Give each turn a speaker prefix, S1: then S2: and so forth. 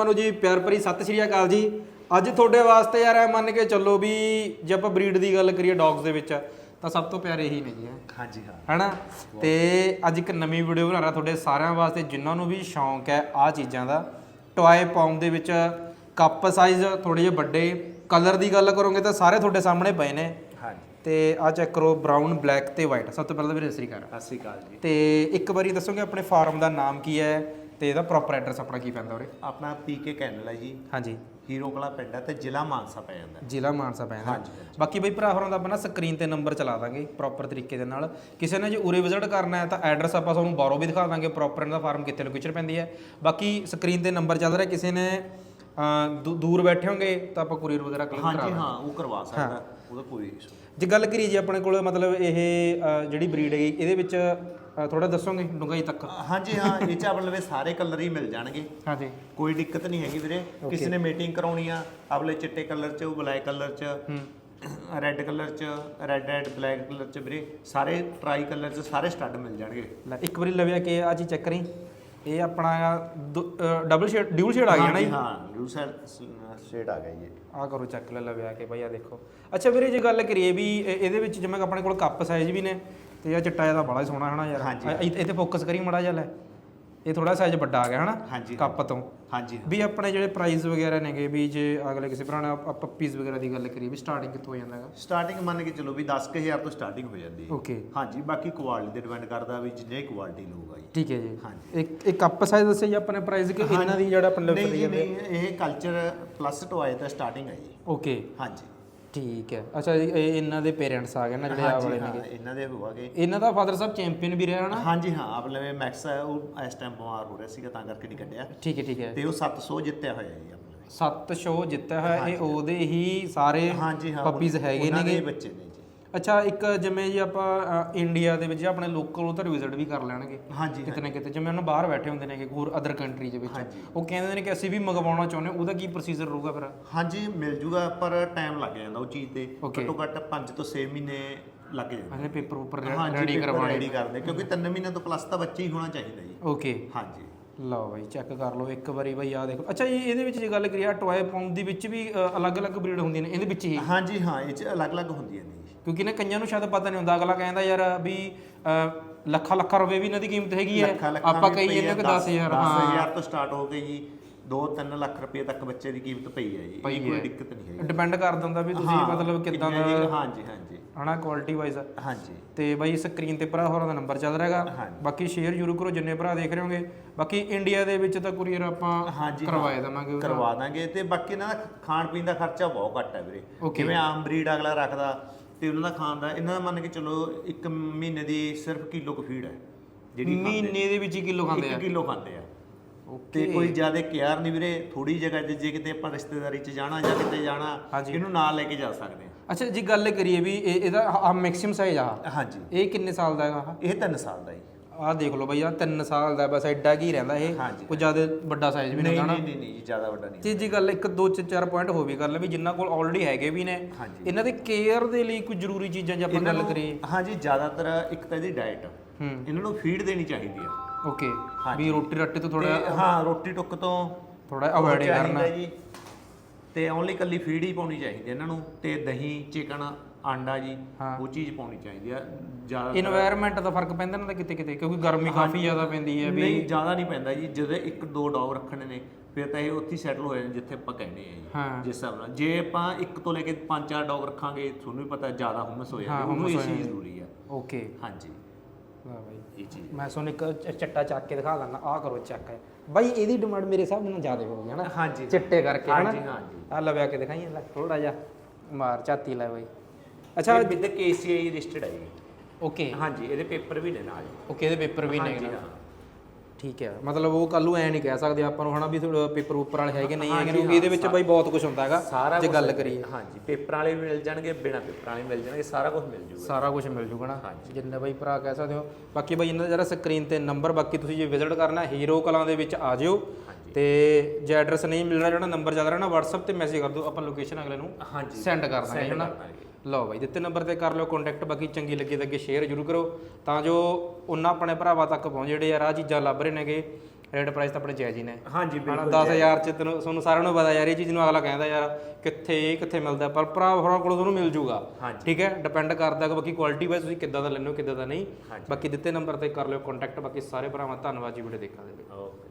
S1: ਤੁਹਾਨੂੰ ਜੀ ਪਿਆਰ ਭਰੀ ਸਤਿ ਸ਼੍ਰੀ ਅਕਾਲ ਜੀ। ਅੱਜ ਤੁਹਾਡੇ ਵਾਸਤੇ ਯਾਰ ਐ ਮੰਨ ਕੇ ਚੱਲੋ ਵੀ ਜੇ ਆਪਾਂ ਬਰੀਡ ਦੀ ਗੱਲ ਕਰੀਏ ਡੌਗਸ ਦੇ ਵਿੱਚ ਤਾਂ ਸਭ ਤੋਂ ਪਿਆਰੇ ਹੀ ਨੇ ਜੀ।
S2: ਹਾਂਜੀ ਹਾਂ।
S1: ਹੈਨਾ? ਤੇ ਅੱਜ ਇੱਕ ਨਵੀਂ ਵੀਡੀਓ ਬਣਾ ਰਿਹਾ ਤੁਹਾਡੇ ਸਾਰਿਆਂ ਵਾਸਤੇ ਜਿਨ੍ਹਾਂ ਨੂੰ ਵੀ ਸ਼ੌਂਕ ਹੈ ਆ ਚੀਜ਼ਾਂ ਦਾ। ਟੌਏ ਪੌਮ ਦੇ ਵਿੱਚ ਕੱਪ ਸਾਈਜ਼ ਥੋੜੇ ਜਿਹੇ ਵੱਡੇ ਕਲਰ ਦੀ ਗੱਲ ਕਰੋਗੇ ਤਾਂ ਸਾਰੇ ਤੁਹਾਡੇ ਸਾਹਮਣੇ ਪਏ ਨੇ।
S2: ਹਾਂਜੀ।
S1: ਤੇ ਆ ਚੈੱਕ ਕਰੋ ਬਰਾਊਨ ਬਲੈਕ ਤੇ ਵਾਈਟ ਸਭ ਤੋਂ ਪਹਿਲਾਂ ਤਾਂ ਵੀਰੇ ਸਤਿ ਸ਼੍ਰੀ ਅਕਾਲ।
S2: ਸਤਿ ਸ਼੍ਰੀ ਅਕਾਲ ਜੀ।
S1: ਤੇ ਇੱਕ ਵਾਰੀ ਦੱਸੋਗੇ ਆਪਣੇ ਫਾਰਮ ਦਾ ਨਾਮ ਕੀ ਹੈ? ਤੇ ਇਹਦਾ ਪ੍ਰੋਪਰ ਐਡਰੈਸ ਆਪਣਾ ਕੀ ਪੈਂਦਾ ਉਰੇ?
S2: ਆਪਣਾ ਪੀਕੇ ਕੈਨਲ ਹੈ ਜੀ।
S1: ਹਾਂਜੀ।
S2: ਹੀਰੋ ਕਲਾ ਪਿੰਡ ਹੈ ਤੇ ਜ਼ਿਲ੍ਹਾ ਮਾਨਸਾ ਪੈ ਜਾਂਦਾ। ਹੈ।
S1: ਜ਼ਿਲ੍ਹਾ ਮਾਨਸਾ ਪੈਂਦਾ
S2: ਹਾਂਜੀ,
S1: ਬਾਕੀ ਬਈ ਭਰਾ ਹੋਰਾਂ ਦਾ ਆਪਾਂ ਨਾ ਸਕਰੀਨ ਤੇ ਨੰਬਰ ਚਲਾ ਦਾਂਗੇ ਪ੍ਰੋਪਰ ਤਰੀਕੇ ਦੇ ਨਾਲ। ਕਿਸੇ ਨੇ ਜੇ ਉਰੇ ਵਿਜ਼ਿਟ ਕਰਨਾ ਹੈ ਤਾਂ ਐਡਰੈਸ ਆਪਾਂ ਤੁਹਾਨੂੰ ਬਾਹਰੋਂ ਵੀ ਦਿਖਾ ਦਾਂਗੇ ਪ੍ਰੋਪਰ ਇਹਦਾ ਫਾਰਮ ਕਿੱਥੇ ਲੋਕੇਸ਼ਨ ਪੈਂਦੀ ਹੈ। ਬਾਕੀ ਸਕਰੀਨ ਤੇ ਨੰਬਰ ਚੱਲ ਰਿਹਾ ਕਿਸੇ ਨੇ ਦੂ- ਦੂਰ ਬੈਠੇ ਹੋਗੇ ਤਾਂ ਆਪਾਂ ਕੁਰੀਅਰ ਵਗੈਰਾ ਕਲਿੱਕ ਕਰਾ
S2: ਹਾਂਜੀ ਹਾਂ ਉਹ ਕਰਵਾ ਸਕਦਾ। ਉਹਦਾ ਕੋਈ ਇਸ਼ੂ
S1: ਜੇ ਗੱਲ ਕਰੀਏ ਜੀ ਆਪਣੇ ਕੋਲ ਮਤਲਬ ਇਹ ਜਿਹੜੀ ਬਰੀਡ ਹੈਗੀ ਇਹਦੇ ਵਿੱਚ ਥੋੜਾ ਦੱਸੋਗੇ ਡੂੰਘਾਈ ਤੱਕ?
S2: ਹਾਂਜੀ ਹਾਂ ਇਹ ਚ ਆਪਣੇ ਲਵੇ ਸਾਰੇ ਕਲਰ ਹੀ ਮਿਲ ਜਾਣਗੇ।
S1: ਹਾਂਜੀ।
S2: ਕੋਈ ਦਿੱਕਤ ਨਹੀਂ ਹੈਗੀ ਵੀਰੇ। ਕਿਸੇ ਨੇ ਮੀਟਿੰਗ ਕਰਾਉਣੀ ਆ ਆਪਣੇ ਚਿੱਟੇ ਕਲਰ ਚ ਬਲੈਕ ਕਲਰ ਚ ਰੈੱਡ ਕਲਰ ਚ ਰੈੱਡ ਐਂਡ ਬਲੈਕ ਕਲਰ ਚ ਵੀਰੇ ਸਾਰੇ ਟਰਾਈ ਕਲਰ ਚ ਸਾਰੇ ਸਟੱਡ ਮਿਲ ਜਾਣਗੇ।
S1: ਇੱਕ ਵਾਰੀ ਲਵਿਆ ਕਿ ਆ ਚੀਜ਼ ਚੈੱਕ ਕਰੀ। ਇਹ ਆਪਣਾ ਡਬਲ ਸ਼ੇਡ ਡਿਊਲ ਸ਼ੇਡ ਆ ਗਿਆ ਨਾ ਜੀ?
S2: ਹਾਂ ਡਿਊ ਸ਼ੇਡ ਆ ਗਿਆ ਜੀ।
S1: ਆ ਕਰੋ ਚੱਕ ਲੈ ਲਵਿਆ ਕੇ ਭਾਈ ਆ ਦੇਖੋ। ਅੱਛਾ ਵੀਰੇ ਜੇ ਗੱਲ ਕਰੀਏ ਵੀ ਇਹ- ਇਹਦੇ ਵਿੱਚ ਜਿਵੇਂ ਆਪਣੇ ਕੋਲ ਕੱਪ ਸਾਈਜ਼ ਵੀ ਨੇ ਤੇ ਆ ਚਿੱਟਾ ਜਿਹਾ ਬੜਾ ਸੋਹਣਾ ਹਨਾ ਯਾਰ।
S2: ਹਾਂਜੀ।
S1: ਇਹ- ਇਹ ਤੇ ਫੋਕਸ ਕਰੀ ਮੜਾ ਜਿਹਾ ਲੈ। ਇਹ ਥੋੜਾ ਸਾਈਜ਼ ਵੱਡਾ ਆ ਗਿਆ ਹਨਾ
S2: ਹਾਂਜੀ।
S1: ਕੱਪ ਤੋਂ।
S2: ਹਾਂਜੀ।
S1: ਵੀ ਆਪਣੇ ਜਿਹੜੇ ਪ੍ਰਾਈਸ ਵਗੈਰਾ ਨੇਗੇ ਵੀ ਜੇ ਅਗਲੇ ਕਿਸੇ ਨੇ ਪੱਪੀਜ਼ ਵਗੈਰਾ ਦੀ ਗੱਲ ਕਰੀਏ ਵੀ ਸਟਾਰਟਿੰਗ ਕਿੱਥੋਂ ਹੋ ਜਾਂਦਾ ਹੈਗਾ?
S2: ਸਟਾਰਟਿੰਗ ਮੰਨ ਕੇ ਚਲੋ ਵੀ 10000 ਤੋਂ ਸਟਾਰਟਿੰਗ ਹੋ ਜਾਂਦੀ ਹੈ।
S1: ਓਕੇ
S2: ਹਾਂਜੀ ਬਾਕੀ ਕੁਆਲਿਟੀ ਤੇ ਡਿਪੈਂਡ ਕਰਦਾ ਵੀ ਜਿੰਨੇ ਕੁਆਲਿਟੀ ਲਊਗਾ ਜੀ।
S1: ਠੀਕ ਹੈ ਜੀ।
S2: ਹਾਂਜੀ।
S1: ਇੱਕ ਇੱਕ ਕੱਪ ਸਾਈਜ਼ ਦੱਸਿਆ ਜੀ ਆਪਣੇ ਪ੍ਰਾਈਸ ਕਿ ਇਹਨਾਂ ਦੀ ਜਿਹੜਾ ਆਪਣੇ
S2: ਨਹੀਂ ਜੀ
S1: ਲੈਵਲ
S2: ਨਹੀਂ ਇਹ ਕਲਚਰ ਪਲੱਸ ਟੋਏ ਦਾ ਸਟਾਰਟਿੰਗ ਹੈ ਜੀ।
S1: ਓਕੇ
S2: ਹਾਂਜੀ।
S1: ਠੀਕ ਹੈ। ਅੱਛਾ ਇਹ ਇਹਨਾਂ ਦੇ ਪੇਰੈਂਟਸ ਆ ਗਏ ਨਾ ਜਿਹੜੇ ਆ
S2: ਹਾਂਜੀ
S1: ਵਾਲੇ
S2: ਹਾਂ
S1: ਨੇਗੇ।
S2: ਇਹਨਾਂ ਦੇ ਹੋਵਾਗੇ
S1: ਇਹਨਾਂ ਦਾ ਫਾਦਰ ਸਾਹਿਬ ਚੈਂਪੀਅਨ ਵੀ ਰਿਹਾ ਨਾ?
S2: ਹਾਂਜੀ ਹਾਂ ਆਪਣੇ ਮੈਕਸ ਹੈ ਉਹ ਇਸ ਟਾਈਮ ਬਿਮਾਰ ਹੋ ਰਿਹਾ ਸੀਗਾ ਤਾਂ ਕਰਕੇ ਨਹੀਂ ਕੱਢਿਆ।
S1: ਠੀਕ ਹੈ ਠੀਕ ਹੈ।
S2: ਤੇ ਉਹ 700 ਜਿੱਤਿਆ ਹੋਇਆ ਜੀ ਆਪਣੇ।
S1: ਸੱਤ ਸ਼ੋਅ ਜਿੱਤਿਆ ਹੋਇਆ ਇਹ ਉਹਦੇ ਹੀ ਸਾਰੇ
S2: ਹਾਂਜੀ ਹਾਂ
S1: ਪੱਪੀਜ਼ ਹੈਗੇ
S2: ਉਹਨਾਂ ਦੇ
S1: ਨੇਗੇ।
S2: ਬੱਚੇ ਨੇ।
S1: ਅੱਛਾ ਇੱਕ ਜਿਵੇਂ ਜੀ ਆਪਾਂ ਅ, ਇੰਡੀਆ ਦੇ ਵਿੱਚ ਆਪਣੇ ਲੋਕਲ ਉਧਰ ਵਿਜ਼ਿਟ ਵੀ ਕਰ ਲੈਣਗੇ।
S2: ਹਾਂਜੀ
S1: ਕਿਤੇ ਨਾ ਕਿਤੇ ਜਿਵੇਂ ਉਹਨਾਂ ਬਾਹਰ ਬੈਠੇ ਹੁੰਦੇ ਨੇਗੇ ਹੋਰ ਅਦਰ ਕੰਟਰੀ ਦੇ ਵਿੱਚ। ਉਹ ਕਹਿੰਦੇ ਨੇ ਕਿ ਅਸੀਂ ਵੀ ਮੰਗਵਾਉਣਾ ਚਾਹੁੰਦੇ ਹਾਂ ਉਹਦਾ ਕੀ ਪ੍ਰੋਸੀਜਰ ਰਹੂਗਾ ਫਿਰ?
S2: ਹਾਂਜੀ ਮਿਲ ਜੂਗਾ ਪਰ ਟਾਈਮ ਲੱਗ ਜਾਂਦਾ ਉਹ ਚੀਜ਼ ਤੇ।
S1: Okay.
S2: ਘੱਟੋ ਘੱਟ 5 ਤੋਂ 6 ਮਹੀਨੇ ਲੱਗ ਜਾਂਦੇ।
S1: ਇਹਨੇ ਪੇਪਰ ਉੱਪਰ ਰੈਡੀ ਕਰਵਾਉਣੇ
S2: ready ਕਰਦੇ ਕਿਉਂਕਿ 3 ਮਹੀਨੇ ਤੋਂ ਪਲੱਸ ਤਾਂ ਬੱਚੇ ਹੀ ਹੋਣਾ ਚਾਹੀਦਾ ਜੀ।
S1: ਓਕੇ
S2: ਹਾਂਜੀ।
S1: ਲਓ ਬਾਈ ਚੈੱਕ ਕਰ ਲਓ ਇੱਕ ਵਾਰੀ ਬਾਈ ਆ ਦੇਖੋ। ਅੱਛਾ ਜੀ ਇਹਦੇ ਵਿੱਚ ਜੇ ਗੱਲ ਕਰੀਏ ਟੋਏ ਪੌਂਡ ਦੇ ਵਿੱਚ ਵੀ ਅ, ਅਲੱਗ-ਅਲੱਗ ਬਰੀਡ ਹੁੰਦੀਆਂ ਨੇ ਇਹਦੇ ਵਿੱਚ ਹੀ?
S2: ਹਾਂਜੀ ਹਾਂ ਇਹ ਚ ਅਲੱਗ-ਅਲੱਗ ਹੁੰਦੀਆਂ ਨੇ।
S1: ਕਿਉਂਕਿ ਨਾ ਕਈਆਂ ਨੂੰ ਸ਼ਾਇਦ ਪਤਾ ਨਹੀਂ ਹੁੰਦਾ ਅਗਲਾ ਕਹਿੰਦਾ ਯਾਰ ਵੀ ਲੱਖਾਂ ਲੱਖਾਂ ਰੁਪਏ ਵੀ ਇਹਨਾਂ ਦੀ ਕੀਮਤ ਹੈਗੀ ਹੈ। ਆਪਾਂ ਕਹੀ ਜਾਂਦੇ ਕਿ
S2: ਦਸ-
S1: 10000
S2: ਦਸ
S1: ਹਾਂ।
S2: ਹਜ਼ਾਰ ਤੋਂ ਸਟਾਰਟ ਹੋ ਕੇ ਜੀ 2-3 ਲੱਖ ਰੁਪਏ ਤੱਕ ਬੱਚੇ ਦੀ ਕੀਮਤ ਪਈ ਹੈ ਜੀ। ਇਹ ਕੋਈ। ਦਿੱਕਤ ਨਹੀਂ ਹੈ
S1: ਡਿਪੈਂਡ ਕਰ ਦਿੰਦਾ ਵੀ ਤੁਸੀਂ ਮਤਲਬ ਕਿੱਦਾਂ
S2: ਦੀ- ਹਾਂਜੀ ਹਾਂਜੀ।
S1: ਹਨਾ ਕੁਆਲਿਟੀ ਵਾਈਜ਼
S2: ਹਾਂਜੀ।
S1: ਤੇ ਬਾਈ ਸਕਰੀਨ ਤੇ ਭਰਾ ਹੋਰਾਂ ਦਾ ਨੰਬਰ ਚੱਲ ਰਿਹਾ ਹੈਗਾ।
S2: ਹਾਂਜੀ।
S1: ਬਾਕੀ ਸ਼ੇਅਰ ਜ਼ਰੂਰ ਕਰੋ ਜਿੰਨੇ ਭਰਾ ਦੇਖ ਰਹੇ ਹੋਗੇ ਬਾਕੀ ਇੰਡੀਆ ਦੇ ਵਿੱਚ ਤਾਂ ਕੁਰੀਅਰ ਆਪਾਂ ਕਰਵਾਏ ਦਵਾਂਗੇ।
S2: ਕਰਵਾ ਦਾਂਗੇ। ਤੇ ਬਾਕੀ ਇਹਨਾਂ ਦਾ ਖਾਣ ਪੀਣ ਦਾ ਖਰਚਾ ਬਹੁਤ ਘੱਟ ਹੈ ਵੀਰੇ. ਜਿਵੇਂ ਆਮ ਬਰੀਡ ਅਗਲਾ ਰੱਖਦਾ ਤੇ ਉਹਨਾਂ ਦਾ ਖਾਣ ਦਾ ਇਹਨਾਂ ਦਾ ਮੰਨ ਕੇ ਚਲੋ ਇੱਕ ਮਹੀਨੇ ਦੀ ਸਿਰਫ ਕਿਲੋ ਕੁ ਫੀਡ ਹੈ ਜਿਹੜੀ
S1: ਮਹੀਨੇ ਦੇ ਵਿੱਚ ਹੀ ਕਿਲੋ ਖਾਂਦੇ ਆ?
S2: 1 ਕਿਲੋ ਖਾਂਦੇ ਆ। ਤੇ ਕੋਈ ਜ਼ਿਆਦਾ ਕੇਅਰ ਨਹੀਂ ਵੀਰੇ ਥੋੜੀ ਜਗ੍ਹਾ 'ਚ ਜੇ ਕਿਤੇ ਆਪਾਂ ਰਿਸ਼ਤੇਦਾਰੀ 'ਚ ਜਾਣਾ ਜਾਂ ਕਿਤੇ ਜਾਣਾ। ਇਹਨੂੰ ਨਾਲ ਲੈ ਕੇ ਜਾ ਸਕਦੇ
S1: ਅੱਛਾ ਜੀ ਗੱਲ ਕਰੀਏ ਵੀ ਇਹ ਇਹਦਾ ਆ ਮੈਕਸਿਮਮ ਸਾਈਜ਼ ਆ
S2: ਆ ਹਾਂਜੀ।
S1: ਇਹ ਕਿੰਨੇ ਸਾਲ ਦਾ ਹੈਗਾ
S2: ਇਹ 3 ਸਾਲ ਦਾ ਜੀ।
S1: ਆਹ ਦੇਖ ਲਓ ਬਈ ਆ 3 ਸਾਲ ਦਾ ਬਸ ਐਡਾ ਕੀ ਰਹਿੰਦਾ ਇਹ।
S2: ਹਾਂਜੀ।
S1: ਕੋਈ ਜ਼ਿਆਦਾ ਵੱਡਾ ਸਾਈਜ਼ ਵੀ ਨਹੀਂ
S2: ਨਹੀਂ
S1: ਹੁੰਦਾ
S2: ਨਹੀਂ ਨਹੀਂ ਨਹੀਂ ਜੀ, ਜ਼ਿਆਦਾ ਵੱਡਾ ਨਹੀਂ।
S1: ਤੀਜੀ ਗੱਲ ਇੱਕ ਦੋ ਚ ਚਾਰ ਪੁਆਇੰਟ ਹੋ ਵੀ ਗੱਲ ਵੀ ਜਿਨ੍ਹਾਂ ਕੋਲ ਆਲਰੇਡੀ ਹੈਗੇ ਵੀ ਨੇ।
S2: ਹਾਂਜੀ।
S1: ਇਹਨਾਂ ਦੇ ਕੇਅਰ ਦੇ ਲਈ ਕੋਈ ਜ਼ਰੂਰੀ ਚੀਜ਼ਾਂ ਜੇ ਆਪਾਂ
S2: ਇਹਨਾਂ
S1: ਗੱਲ
S2: ਨੂੰ-
S1: ਕਰੀਏ।
S2: ਹਾਂਜੀ ਜ਼ਿਆਦਾਤਰ ਇੱਕ ਤਾਂ ਇਹਦੀ ਡਾਈਟ
S1: ਹੂੰ।
S2: ਇਹਨਾਂ ਨੂੰ ਫੀਡ ਦੇਣੀ ਚਾਹੀਦੀ ਆ।
S1: ਓਕੇ
S2: ਹਾਂਜੀ।
S1: ਵੀ ਰੋਟੀ ਰੱਟੇ ਤੋਂ ਥੋੜਾ
S2: ਤੇ ਹਾਂ ਰੋਟੀ ਟੁੱਕ ਤੋਂ
S1: ਥੋੜਾ ਅਵੋਇਡ
S2: ਚਾਹੀਦਾ
S1: ਕਰਨਾ।
S2: ਜੀ। ਤੇ ਓਨਲੀ ਕੱਲੀ ਫੀਡ ਹੀ ਪਾਉਣੀ ਚਾਹੀਦੀ ਹੈ ਇਹਨਾਂ ਨੂੰ। ਤੇ ਦਹੀਂ ਚਿਕਨ ਆਂਡਾ ਜੀ
S1: ਹਾਂ।
S2: ਉਹ ਚੀਜ਼ ਪਾਉਣੀ ਚਾਹੀਦੀ ਆ ਜ਼ਿਆਦਾ
S1: ਇਨਵਾਇਰਨਮੈਂਟ ਦਾ ਫ਼ਰਕ ਪੈਂਦਾ ਨਾ ਕਿਤੇ ਕਿਤੇ ਕਿਉਂਕਿ ਗਰਮੀ ਕਾਫੀ ਜ਼ਿਆਦਾ ਪੈਂਦੀ ਹੈ ਵੀ
S2: ਨਹੀਂ ਜ਼ਿਆਦਾ ਨਹੀਂ ਪੈਂਦਾ ਜੀ ਜਦੋਂ ਇੱਕ ਦੋ ਡੌਗ ਰੱਖਣੇ ਨੇ ਫਿਰ ਤਾਂ ਇਹ ਉੱਥੇ ਸੈਟਲ ਹੋ ਜਾਂਦੇ ਜਿੱਥੇ ਆਪਾਂ ਕਹਿੰਦੇ ਆ ਜੀ
S1: ਹਾਂ।
S2: ਜਿਸ ਹਿਸਾਬ ਨਾਲ। ਜੇ ਆਪਾਂ ਇੱਕ ਤੋਂ ਲੈ ਕੇ ਪੰਜ ਚਾਰ ਡੌਗ ਰੱਖਾਂਗੇ ਤੁਹਾਨੂੰ ਵੀ ਪਤਾ ਜ਼ਿਆਦਾ ਹੁਮਸ ਹੋ
S1: ਹਾਂ,
S2: ਜਾਂਦੀ ਉਹਨੂੰ
S1: ਹੁਮਸ
S2: ਇਹ
S1: ਹੋ।
S2: ਚੀਜ਼ ਜ਼ਰੂਰੀ ਆ।
S1: ਓਕੇ
S2: ਹਾਂਜੀ।
S1: ਵਾਹ ਬਾਈ।
S2: ਇਹ ਚੀਜ਼
S1: ਮੈਂ ਤੁਹਾਨੂੰ ਇੱਕ ਚ- ਚੱਟਾ ਚੱਕ ਕੇ ਦਿਖਾ ਦਿੰਦਾ ਆਹ ਕਰੋ ਚੱਕ ਬਾਈ ਇਹਦੀ ਡਿਮਾਂਡ ਮੇਰੇ ਹਿਸਾਬ ਨਾਲ ਜ਼ਿਆਦਾ ਹੋ ਗਈ ਹੈ ਨਾ।
S2: ਹਾਂਜੀ।
S1: ਚਿੱਟੇ ਕਰਕੇ ਹੈ ਨਾ?
S2: ਹਾਂਜੀ ਹਾਂਜੀ।
S1: ਆ ਲਵਿਆ ਕੇ ਦਿਖਾਈ ਲੈ ਥੋੜਾ ਜਿਹਾ। ਮਾਰ ਝਾਤੀ ਲੈ ਬਾਈ। ਅੱਛਾ।
S2: ਵਿਦ ਕੇਸੀਆਈ ਰਜਿਸਟਰਡ ਹੈ। ਜੀ
S1: ਓਕੇ
S2: ਹਾਂਜੀ ਇਹਦੇ ਪੇਪਰ ਵੀ ਨੇ ਨਾਲ।
S1: ਓਕੇ ਇਹਦੇ ਪੇਪਰ ਵੀ ਨੇ
S2: ਹਾਂਜੀ ਹਾਂ।
S1: ਠੀਕ ਹੈ ਮਤਲਬ ਉਹ ਕੱਲੂ ਐ ਨਹੀਂ ਕਹਿ ਸਕਦੇ ਆਪਾਂ ਨੂੰ ਹਨਾ ਵੀ ਪੇਪਰ ਉੱਪਰ ਵਾਲੇ ਹੈਗੇ ਨਹੀਂ ਹੈਗੇ ਕਿਉਂਕਿ ਇਹਦੇ ਵਿੱਚ ਬਾਈ ਬਹੁਤ ਕੁਝ ਹੁੰਦਾ ਹੈਗਾ ਜੇ
S2: ਕੁਛ-
S1: ਗੱਲ ਕਰੀਏ।
S2: ਹਾਂਜੀ ਪੇਪਰਾਂ ਵਾਲੇ ਵੀ ਮਿਲ ਜਾਣਗੇ ਬਿਨਾ ਪੇਪਰਾਂ ਵਾਲੇ ਮਿਲ ਜਾਣਗੇ ਸਾਰਾ ਕੁਝ ਮਿਲ ਜੂਗਾ।
S1: ਸਾਰਾ ਕੁਝ ਮਿਲ ਜੂਗਾ ਨਾ। ਜਿੰਨੇ ਬਾਈ ਭਰਾ ਕਹਿ ਸਕਦੇ ਹੋ। ਬਾਕੀ ਬਾਈ ਇਹਨਾਂ ਦਾ ਜਿਹੜਾ ਸਕਰੀਨ ਤੇ ਨੰਬਰ ਬਾਕੀ ਤੁਸੀਂ ਜੇ ਵਿਜ਼ਿਟ ਕਰਨਾ ਹੀਰੋ ਕਲਾਂ ਦੇ ਵਿੱਚ ਆ ਜਿਓ। ਤੇ ਜੇ ਐਡਰੈਸ ਨਹੀਂ ਮਿਲ ਰਿਹਾ ਜਿਹੜਾ ਨੰਬਰ ਚੱਲ ਰਿਹਾ ਨਾ WhatsApp ਤੇ ਮੈਸੇਜ ਕਰ ਦਿਓ ਆਪਾਂ ਲੋਕੇਸ਼ਨ ਅਗਲੇ ਨੂੰ
S2: ਹਾਂਜੀ।
S1: ਸੈਂਡ ਕਰ ਦਾਂਗੇ
S2: ਦਾਂਗੇ।
S1: ਲਓ ਬਾਈ ਦਿੱਤੇ ਨੰਬਰ ਤੇ ਕਰ ਲਿਓ ਕੰਟੈਕਟ ਬਾਕੀ ਚੰਗੀ ਲੱਗੇ ਤਾਂ ਅੱਗੇ ਸ਼ੇਅਰ ਜ਼ਰੂਰ ਕਰੋ। ਤਾਂ ਜੋ ਉਹਨਾਂ ਆਪਣੇ ਭਰਾਵਾਂ ਤੱਕ ਪਹੁੰਚ ਜਿਹੜੇ ਯਾਰ ਆ ਚੀਜ਼ਾਂ ਲੱਭ ਰਹੇ ਨੇਗੇ ਰੇਟ ਪ੍ਰਾਈਸ ਤਾਂ ਆਪਣੇ ਜਾਇਜ਼ ਹੀ ਨੇ।
S2: ਹਾਂਜੀ ਬਿਲਕੁਲ
S1: 10000 ਚ ਤੈਨੂੰ ਤੁਹਾਨੂੰ ਸਾਰਿਆਂ ਨੂੰ ਪਤਾ ਯਾਰ ਇਹ ਚੀਜ਼ ਨੂੰ ਅਗਲਾ ਕਹਿੰਦਾ ਯਾਰ ਕਿੱਥੇ ਇਹ ਕਿੱਥੇ ਮਿਲਦਾ ਪਰ ਭਰਾ ਹੋਰਾਂ ਕੋਲੋਂ ਤੁਹਾਨੂੰ ਮਿਲ ਜੂਗਾ। ਠੀਕ ਹੈ ਡਿਪੈਂਡ ਕਰਦਾ ਕਿ ਬਾਕੀ ਕੁਆਲਿਟੀ ਵਾਈਜ਼ ਤੁਸੀਂ ਕਿੱਦਾਂ ਦਾ ਲੈਣੋ ਕਿੱਦਾਂ ਦਾ ਨਹੀਂ। ਬਾਕੀ ਦਿੱਤੇ ਨੰਬਰ ਤੇ ਕਰ ਲਿਓ ਕੰਟੈਕਟ ਬਾਕੀ ਸਾਰੇ ਭਰਾਵਾਂ ਧੰਨਵਾਦ ਜੀ ਵੀਡੀਓ ਦੇਖਣ ਦੇ ਲਈ।
S2: ਓਕੇ।